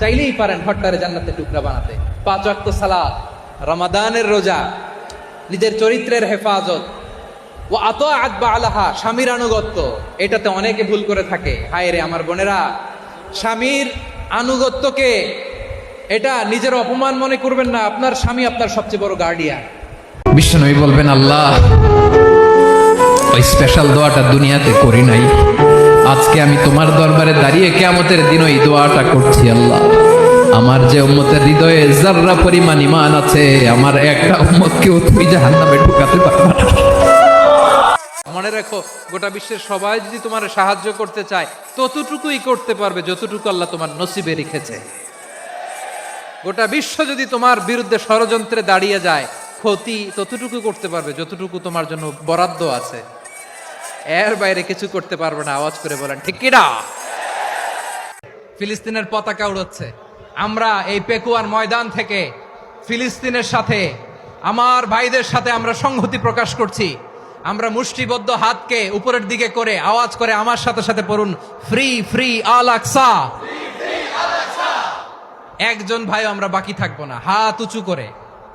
চাইলেই পারেন হট্টারে জান্নাতে টুকরা বানাতে। পাঁচ ওয়াক্ত সালাত, রমাদানের রোজা, নিজের চরিত্রের হেফাজত। ও আত আদবা আলাহা স্বামীর আনুগত্য। এটাতে অনেকে ভুল করে থাকে। হায় রে আমার বোনেরা, স্বামীর আনুগত্যকে এটা নিজের অপমান মনে করবেন না। আপনার স্বামী আপনার সবচেয়ে বড় গার্ডিয়ান বিশ্বনবী বলবেন, আল্লাহ, ওই স্পেশাল দোয়াটা দুনিয়াতে করি নাই। আজকে আমি তোমার দরবারে দাঁড়িয়ে কেয়ামতের দিন ওই দোয়াটা করছি, আল্লাহ। আমার যে উম্মতের হৃদয়ে জাররা পরিমাণ ইমান আছে, আমার একটা উম্মতকেও তুমি জাহান্নামে ঢুকাতে পারবে না। মনে রাখো, গোটা বিশ্বের সবাই যদি তোমার সাহায্য করতে চায়, ততটুকুই করতে পারবে যতটুকু আল্লাহ তোমার নসিবে রেখেছে। গোটা বিশ্ব যদি তোমার বিরুদ্ধে ষড়যন্ত্রে দাঁড়িয়ে যায়, ক্ষতি ততটুকু করতে পারবে যতটুকু তোমার জন্য বরাদ্দ আছে। এর বাইরে কিছু করতে পারবে না, আওয়াজ করে বলেন, ঠিক কিনা? ফিলিস্তিনের পতাকা উড়োচ্ছে। আমরা এই পেকুয়ার ময়দান থেকে ফিলিস্তিনের সাথে, আমার ভাইদের সাথে আমরা সংহতি প্রকাশ করছি। আমরা মুষ্টিবদ্ধ হাতকে উপরের দিকে করে আওয়াজ করে আমার সাথে সাথে পড়ুন, ফ্রি ফ্রি, আল আকসা। একজন ভাই আমরা বাকি থাকব না, হাত উঁচু করে।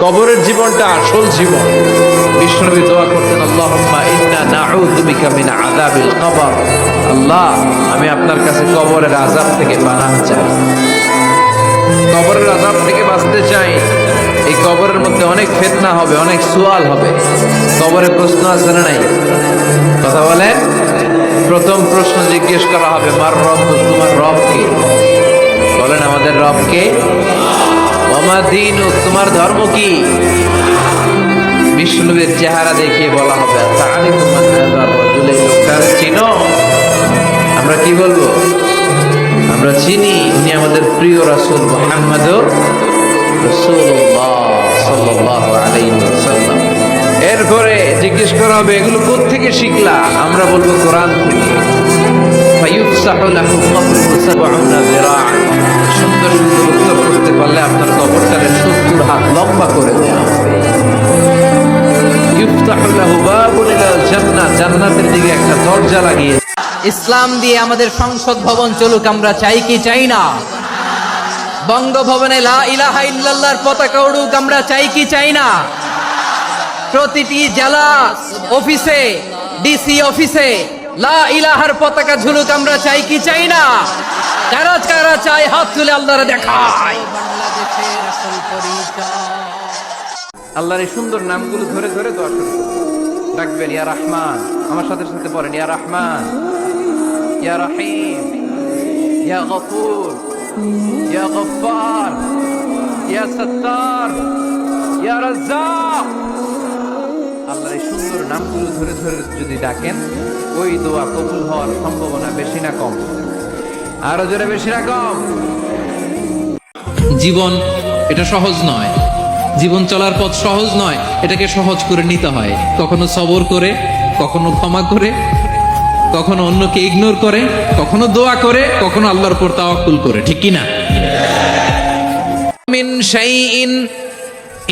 কবরের জীবনটা আসল জীবন। বিষ্ণুনবী দোয়া করতেন কবর। আল্লাহ, আমি আপনার কাছে কবরের আযাব থেকে পানাহ চাই। কবরের আযাব থেকে বাঁচতে চাই, এই কবরের মধ্যে অনেক ফিতনা হবে, অনেক সুয়াল হবে। কবরে প্রশ্ন আছে না নাই? কথা বলেন। প্রথম প্রশ্ন জিজ্ঞেস করা হবে, মার রব, তোমার রব কে? বলেন, আমাদের রব কে? ওমা দিন ও তোমার ধর্ম কি? বিষ্ণুবের চেহারা দেখিয়ে বলা হবে। এই লোকটার চিনো? আমরা কি বলব? আমরা চিনি ইনি আমাদের প্রিয় রাসূল মুহাম্মদ এরপরে জিজ্ঞেস করা হবে, এগুলো কোত্থেকে শিখলা? আমরা বলব কোরআন থেকে। ফায়ুফসাহু লাহু কবরুহু সাবউনা যিরাআন সুন্দর সুন্দর উত্তর করতে পারলে আপনার কবরটারে সত্তর হাত লম্বা করে দেওয়া হবে। ইফতাহু লাহু বাবুন ইলাল জান্নাহ জান্নাতের একটা দরজা লাগিয়ে। ইসলাম দিয়ে আমাদের সংসদ ভবন চলুক, আমরা চাই কি চাই না? বঙ্গভবনে লা ইলাহা ইল্লাল্লাহর পতাকা উড়ুক, আমরা চাই কি চাই না? প্রতিটি জেলা, অফিসে, ডিসি অফিসে লা ইলাহার পতাকা ঝুলুক আমরা চাই কি চাই না? কারা কারা চাই হাত তুলে আল্লাহরে দেখায়। আল্লাহর এই সুন্দর নামগুলো ধরে ধরে দোয়া শুরু। ডাকবেন, ইয়া রহমান। আমার সাথে সাথে বলেন, ইয়া রহমান। ইয়া রহিম। ইয়া গফুর। ইয়া গফফার। ইয়া সত্তার। ইয়া রাজ্জাক। এই সুন্দর নামগুলো ধরে ধরে যদি ডাকেন, ওই দোয়া কবুল হওয়ার সম্ভাবনা বেশি না কম। আরও জোরে বেশি না কম। জীবন, এটা সহজ নয়। জীবন চলার পথ সহজ নয়, এটাকে সহজ করে নিতে হয়। কখনো সবর করে, কখনো ক্ষমা করে, কখনো অন্যকে ইগনোর করে, কখনো দোয়া করে, কখনো আল্লাহর উপর তাওয়াক্কুল করে, ঠিক কি না? মিন শাইইন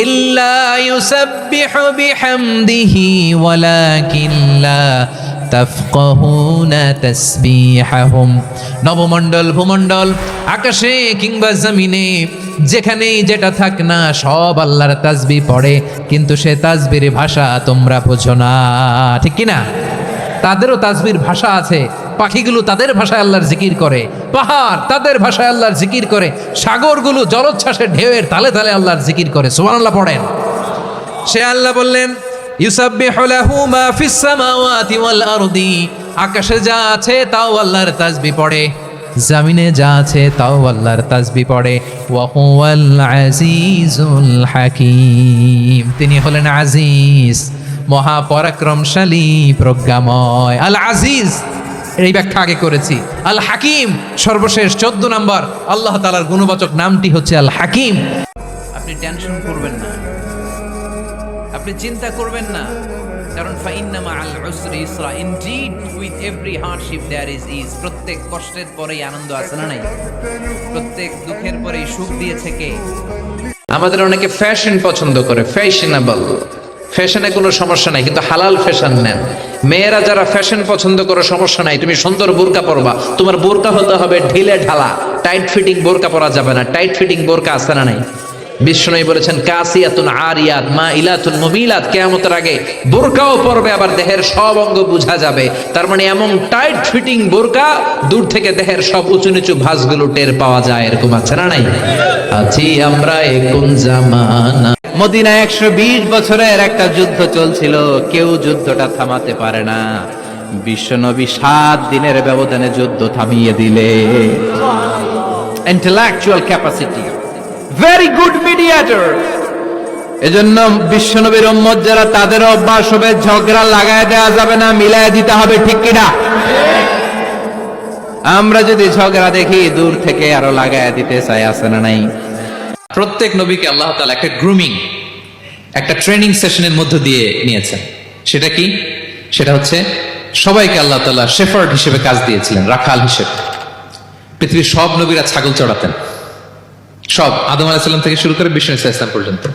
ইল্লা ইউসাব্বিহু বিহামদিহি ওয়ালাকিন লা তাফকাহুনা তাসবিহাহুম। নবমণ্ডল আকাশে কিংবা জমিনে, যেখানেই যেটা থাক না, সব আল্লাহর তাসবি পড়ে, কিন্তু সে তাসবির ভাষা তোমরা বোঝো না। ঠিক কি না তাদেরও তাসবির ভাষা আছে। পাখিগুলো তাদের ভাষায় আল্লাহর জিকির করে, পাহাড় তাদের ভাষায় আল্লাহর জিকির করে, সাগরগুলো জলোচ্ছ্বাসের ঢেউয়ের তালে তালে আল্লাহর জিকির করে। সুবহানাল্লাহ পড়েন। সে আল্লাহ বললেন আকাশে যা আছে তাও আল্লাহর তাসবিহ পড়ে, জমিনে যা আছে তাও আল্লাহর তাসবিহ পড়ে। হাকীম। তিনি হলেন আজিজ, মহাপরাক্রমশালী, প্রজ্ঞাময়। আল আজিজ। এই ব্যাখ্যা আগে করেছি। আল হাকিম, সর্বশেষ চোদ্দ নাম্বার। আল্লাহ তালার গুণবাচক নামটি হচ্ছে আল হাকিম। আপনি টেনশন করবেন না। আপনি চিন্তা করবেন না। কারণ আল উসরি ইসরা। Indeed with every hardship there is is প্রত্যেক কষ্টের পরেই আনন্দ আছে না নাই? প্রত্যেক দুঃখের পরেই সুখ দিয়েছে কে? আমাদের অনেকে ফ্যাশন পছন্দ করে। ফ্যাশনেবল ফ্যাশনে কোনো সমস্যা নাই, কিন্তু হালাল ফ্যাশন নেন। মেয়েরা যারা ফ্যাশন পছন্দ করে, সমস্যা নাই। তুমি সুন্দর বোরকা পরবা। তোমার বোরকা হতে হবে ঢিলে ঢালা। টাইট ফিটিং বোরকা পরা যাবে না। টাইট ফিটিং বোরকা আছে না নাই? বিষ্ণুই বলেছেন, কাসিয়াতুন আরিয়াত মা ইলাতুন মুমিলাত কেয়ামতের আগে বোরকাও পরবে, আবার দেহের সব অঙ্গ বোঝা যাবে। তার মানে এমন টাইট ফিটিং বোরকা, দূর থেকে দেহের সব উঁচু নিচু ভাঁজগুলো টের পাওয়া যায়, এরকম আছে না নাই? আছি আমরা এখন জামানা মদিনা একশো বিশ বছরের একটা যুদ্ধ চলছিল। কেউ যুদ্ধটা থামাতে পারে না। বিশ্বনবী সাত দিনের ব্যবধানে যুদ্ধ থামিয়ে দিলে। Intellectual capacity very good mediator এজন্য উম্মত যারা তাদের অভ্যাস হবে, ঝগড়া লাগায় দেওয়া যাবে না, মিলায় দিতে হবে, ঠিক কিনা আমরা যদি ঝগড়া দেখি, দূর থেকে আরও লাগায় দিতে চাই, আছে না নাই? প্রত্যেক নবীকে আল্লাহ তালা একটা গ্রুমিং একটা ট্রেনিং সেশনের মধ্য দিয়ে নিয়েছেন। সেটা কি? সেটা হচ্ছে সবাইকে আল্লাহ তালা শেফার্ড হিসেবে কাজ দিয়েছিলেন, রাখাল হিসেবে। পৃথিবীর সব নবীরা ছাগল চড়াতেন। সব, আদম আলাহিসাল্লাম থেকে শুরু করে বিষ্ণু ইসলাম পর্যন্ত।